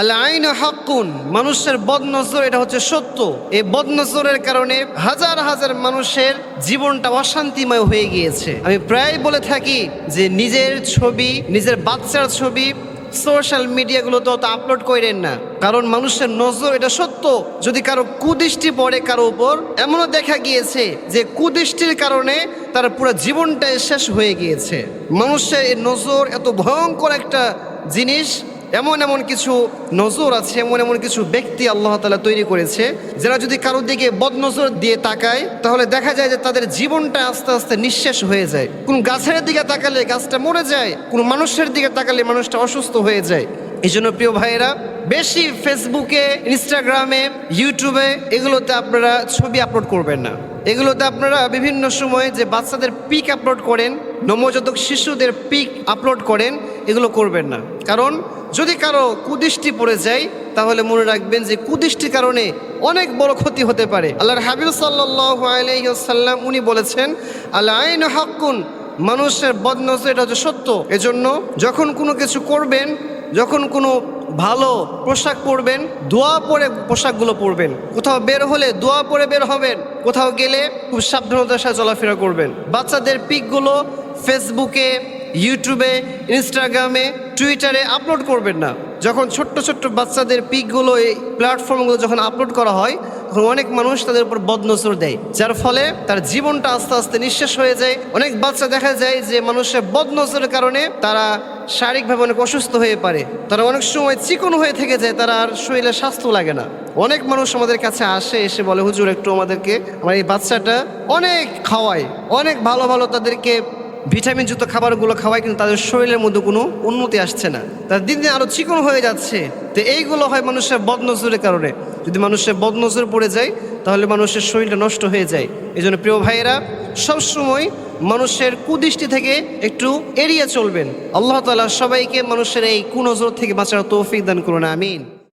আল আইন হাক্কুন, মানুষের বদনজর, এটা হচ্ছে সত্য। এই বদনজরের কারণে হাজার হাজার মানুষের জীবনটা অশান্তিময় হয়ে গিয়েছে। আমি প্রায় বলে থাকি যে নিজের ছবি, নিজের বাচ্চার ছবি সোশ্যাল মিডিয়াগুলোতে অত আপলোড করেন না। কারণ মানুষের নজর, এটা সত্য। যদি কারও কুদৃষ্টি পড়ে কারও উপর, এমনও দেখা গিয়েছে যে কুদৃষ্টির কারণে তার পুরো জীবনটাই শেষ হয়ে গিয়েছে। মানুষের এই নজর, এত ভয়ঙ্কর একটা জিনিস এমন এমন কিছু নজর আছে, এমন এমন কিছু ব্যক্তি আল্লাহ তালা তৈরি করেছে, যারা যদি কারোর দিকে বদনজর দিয়ে তাকায়, তাহলে দেখা যায় যে তাদের জীবনটা আস্তে আস্তে নিঃশেষ হয়ে যায়। কোন গাছের দিকে তাকালে গাছটা মরে যায়, কোন মানুষের দিকে তাকালে মানুষটা অসুস্থ হয়ে যায়। এই জন্য প্রিয় ভাইয়েরা, বেশি ফেসবুকে, ইনস্টাগ্রামে, ইউটিউবে এগুলোতে আপনারা ছবি আপলোড করবেন না। এগুলোতে আপনারা বিভিন্ন সময় যে বাচ্চাদের পিক আপলোড করেন নবজাতক শিশুদের পিক আপলোড করেন, এগুলো করবেন না। কারণ যদি কারও কুদৃষ্টি পড়ে যায়, তাহলে মনে রাখবেন যে কুদৃষ্টির কারণে অনেক বড় ক্ষতি হতে পারে। আল্লাহর হাবিব সাল্লাহ আলাইসাল্লাম উনি বলেছেন আল্লাহ আইন হাক্কুন মানুষের বদনজর এটা হচ্ছে সত্য। এজন্য যখন কোনো কিছু করবেন, যখন কোনো ভালো পোশাক পরবেন, দোয়া পরে পোশাকগুলো পরবেন। কোথাও বের হলে দোয়া পরে বের হবেন, কোথাও গেলে খুব সাবধানতার সাথে চলাফেরা করবেন। বাচ্চাদের পিকগুলো ফেসবুকে ইউটিউবে ইনস্টাগ্রামে টুইটারে আপলোড করবেন না। যখন ছোট্ট ছোট্ট বাচ্চাদের পিকগুলো এই প্ল্যাটফর্মগুলো যখন আপলোড করা হয়, তখন অনেক মানুষ তাদের উপর বদনজর দেয়। যার ফলে তার জীবনটা আস্তে আস্তে নিঃশেষ হয়ে যায়। অনেক বাচ্চা দেখা যায় যে মানুষের বদনজরের কারণে তারা শারীরিকভাবে অনেক অসুস্থ হয়ে পারে। তারা অনেক সময় চিকন হয়ে থেকে যায়, তারা আর শরীরে স্বাস্থ্য লাগে না। অনেক মানুষ আমাদের কাছে আসে, এসে বলে, হুজুর, একটু আমাদেরকে, আমার এই বাচ্চাটা অনেক খাওয়ায়, অনেক ভালো ভালো তাদেরকে ভিটামিনযুক্ত খাবারগুলো খাওয়ায় কিন্তু তাদের শরীরের মধ্যে কোনো উন্নতি আসছে না। তার দিন দিন আরও চিকন হয়ে যাচ্ছে। তো এইগুলো হয় মানুষের বদনজরের কারণে। যদি মানুষের বদনজর পড়ে যায়, তাহলে মানুষের শরীরটা নষ্ট হয়ে যায়। এই জন্য প্রিয় ভাইয়েরা, সবসময় মানুষের কুদৃষ্টি থেকে একটু এড়িয়ে চলবেন। আল্লাহ তালা সবাইকে মানুষের এই কুনজর থেকে বাঁচার তৌফিক দান করুন, আমিন।